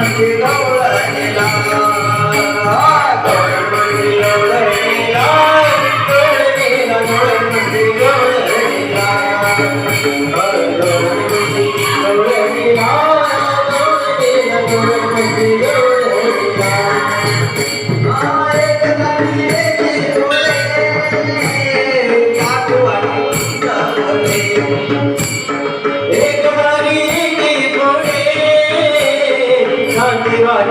Gracias.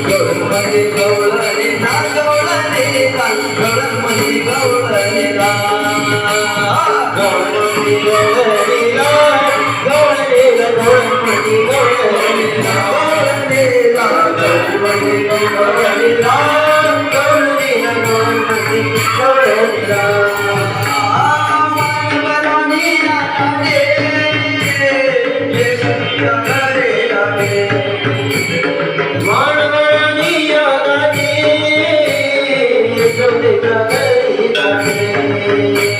मध्ये गवळणीला गवळणमध्ये गवळणीला गवळणीला मध्ये गवळणीला गवळण